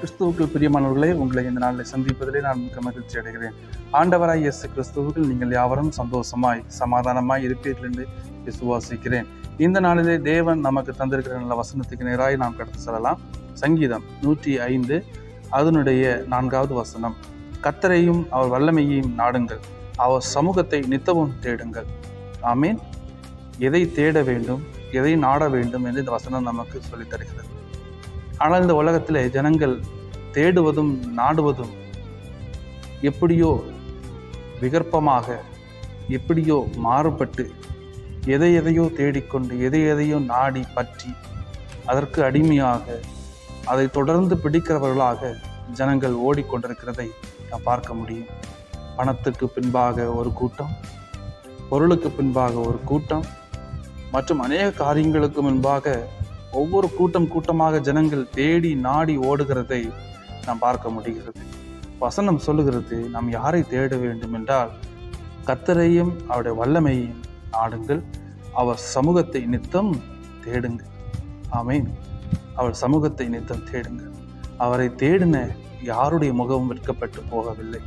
கிறிஸ்துவுக்குள் பிரியமானவர்களே உங்களை இந்த நாளில் சந்திப்பதிலே நான் மிக்க மகிழ்ச்சி அடைகிறேன். ஆண்டவராய் இயேசு கிறிஸ்துவுக்குள் நீங்கள் யாவரும் சந்தோஷமாய் சமாதானமாய் இருப்பீர்கள் என்று விசுவாசிக்கிறேன். இந்த நாளிலே தேவன் நமக்கு தந்திருக்கிற நல்ல வசனத்துக்கு நேராக நாம் கடந்து செல்லலாம். சங்கீதம் நூற்றி ஐந்து அதனுடைய நான்காவது வசனம். கத்தரையும் அவர் வல்லமையையும் நாடுங்கள். அவர் சமூகத்தை நித்தவும் தேடுங்கள். ஆமீன். எதை தேட வேண்டும்? எதை நாட வேண்டும்? என்று இந்த வசனம் நமக்கு சொல்லித் தருகிறது ஆனால் இந்த உலகத்தில் ஜனங்கள் தேடுவதும் நாடுவதும் எப்படியோ விகற்பமாக எப்படியோ மாறுபட்டு எதை எதையோ தேடிக்கொண்டு எதை எதையோ நாடி பற்றி அதற்கு அடிமையாக அதை தொடர்ந்து பிடிக்கிறவர்களாக ஜனங்கள் ஓடிக்கொண்டிருக்கிறதை நான் பார்க்க முடியும். பணத்துக்கு பின்பாக ஒரு கூட்டம் பொருளுக்கு பின்பாக ஒரு கூட்டம் மற்றும் அநேக காரியங்களுக்கு முன்பாக ஒவ்வொரு கூட்டம் கூட்டமாக ஜனங்கள் தேடி நாடி ஓடுகிறதை நாம் பார்க்க முடிகிறது. வசனம் சொல்லுகிறது நாம் யாரை தேட வேண்டும் என்றால் கத்தரையும் அவருடைய வல்லமையையும் நாடுங்கள். அவர் சமூகத்தை நித்தம் தேடுங்கள். ஆமேன். அவர் சமூகத்தை நித்தம் தேடுங்கள். அவரை தேடின யாருடைய முகமும் விற்கப்பட்டு போகவில்லை.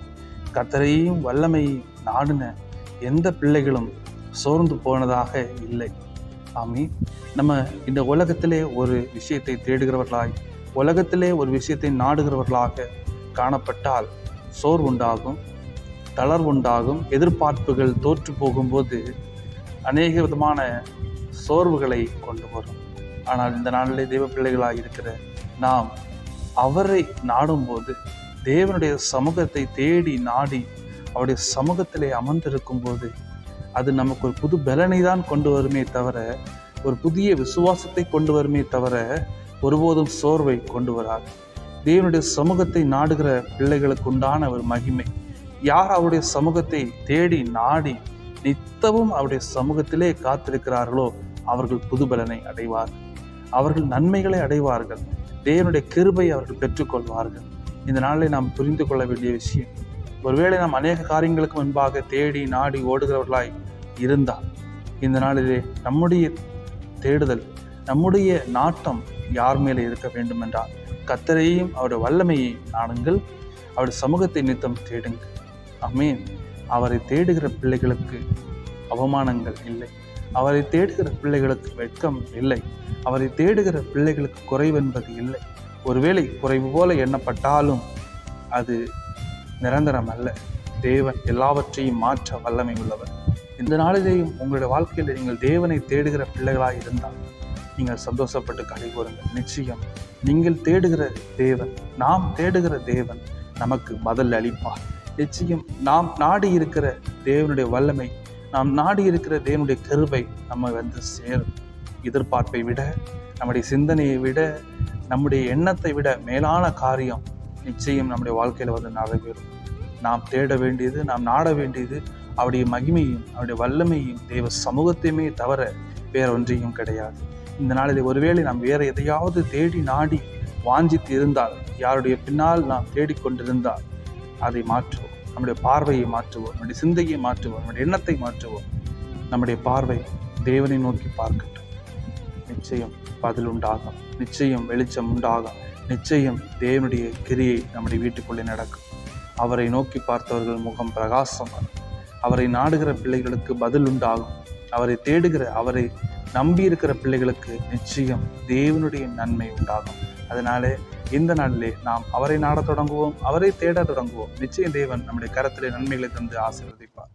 கத்தரையும் வல்லமையையும் நாடின எந்த பிள்ளைகளும் சோர்ந்து போனதாக இல்லை. ஆமி நம்ம இந்த உலகத்திலே ஒரு விஷயத்தை தேடுகிறவர்களாய் உலகத்திலே ஒரு விஷயத்தை நாடுகிறவர்களாக காணப்பட்டால் சோர்வுண்டாகும் தளர்வுண்டாகும் எதிர்பார்ப்புகள் தோற்று போகும்போது அநேக விதமான சோர்வுகளை கொண்டு வரும். ஆனால் இந்த நாளிலே தெய்வ பிள்ளைகளாக இருக்கிற நாம் அவரை நாடும்போது தேவனுடைய சமூகத்தை தேடி நாடி அவருடைய சமூகத்திலே அமர்ந்திருக்கும் போது அது நமக்கு ஒரு புது பலனை தான் கொண்டு வருமே தவிர ஒரு புதிய விசுவாசத்தை கொண்டு வருமே தவிர ஒருபோதும் சோர்வை கொண்டு வராது. தேவனுடைய சமூகத்தை நாடுகிற பிள்ளைகளுக்கு உண்டான ஒரு மகிமை. யார் அவருடைய சமூகத்தை தேடி நாடி நித்தமும் அவருடைய சமூகத்திலே காத்திருக்கிறார்களோ அவர்கள் புது பலனை அடைவார்கள். அவர்கள் நன்மைகளை அடைவார்கள். தேவனுடைய கிருபை அவர்கள் பெற்றுக்கொள்வார்கள். இந்த நாளில் நாம் புரிந்து கொள்ள வேண்டிய விஷயம் ஒருவேளை நாம் அநேக காரியங்களுக்கு முன்பாக தேடி நாடி ஓடுகிறவர்களாய் இருந்தால் இந்த நாளிலே நம்முடைய தேடுதல் நம்முடைய நாட்டம் யார் மேலே இருக்க வேண்டும் என்றால் கத்தரையும் அவருடைய வல்லமையை நாடுங்கள். அவருடைய சமூகத்தை நித்தம் தேடுங்கள். அமேன் அவரை தேடுகிற பிள்ளைகளுக்கு அவமானங்கள் இல்லை. அவரை தேடுகிற பிள்ளைகளுக்கு வெட்கம் இல்லை. அவரை தேடுகிற பிள்ளைகளுக்கு குறைவென்பது இல்லை. ஒருவேளை குறைவு போல எண்ணப்பட்டாலும் அது நிரந்தரம் அல்ல. தேவன் எல்லாவற்றையும் மாற்ற வல்லமை உள்ளவர். இந்த நாளிலேயும் உங்களுடைய வாழ்க்கையில் நீங்கள் தேவனை தேடுகிற பிள்ளைகளாக இருந்தால் நீங்கள் சந்தோஷப்பட்டு கலை கூறுங்கள். நிச்சயம் நீங்கள் தேடுகிற தேவன் நாம் தேடுகிற தேவன் நமக்கு பதில் அளிப்பார். நிச்சயம் நாம் நாடி இருக்கிற தேவனுடைய வல்லமை நாம் நாடி இருக்கிற தேவனுடைய கருவை நம்ம வந்து சேரும். எதிர்பார்ப்பை விட நம்முடைய சிந்தனையை விட நம்முடைய எண்ணத்தை விட மேலான காரியம் நிச்சயம் நம்முடைய வாழ்க்கையில் வந்து நடைபெறும் நாம் தேட வேண்டியது நாம் நாட வேண்டியது அவருடைய மகிமையும் அவருடைய வல்லமையும் தெய்வ சமூகத்தையுமே தவிர வேற ஒன்றையும் கிடையாது. இந்த நாளில் ஒருவேளை நாம் வேற எதையாவது தேடி நாடி வாஞ்சித்து இருந்தால் யாருடைய பின்னால் நாம் தேடிக்கொண்டிருந்தால் அதை மாற்றுவோம். நம்முடைய பார்வையை மாற்றுவோம் நம்முடைய சிந்தையை மாற்றுவோம் நம்முடைய எண்ணத்தை மாற்றுவோம். நம்முடைய பார்வை தேவனை நோக்கி பார்க்கட்டும். நிச்சயம் பதில் உண்டாகும் நிச்சயம் வெளிச்சம் உண்டாகும் நிச்சயம் தேவனுடைய கிரியை நம்முடைய வீட்டுக்குள்ளே நடக்கும். அவரை நோக்கி பார்த்தவர்கள் முகம் பிரகாசம் அவரை நாடுகிற பிள்ளைகளுக்கு பதில் உண்டாகும். அவரை தேடுகிற அவரை நம்பி இருக்கிற பிள்ளைகளுக்கு நிச்சயம் தேவனுடைய நன்மை உண்டாகும். அதனாலே இந்த நாளிலே நாம் அவரை நாடத் தொடங்குவோம் அவரை தேட தொடங்குவோம். நிச்சயம் தேவன் நம்முடைய கரத்திலே நன்மைகளை தந்து ஆசீர்வதிப்பார்.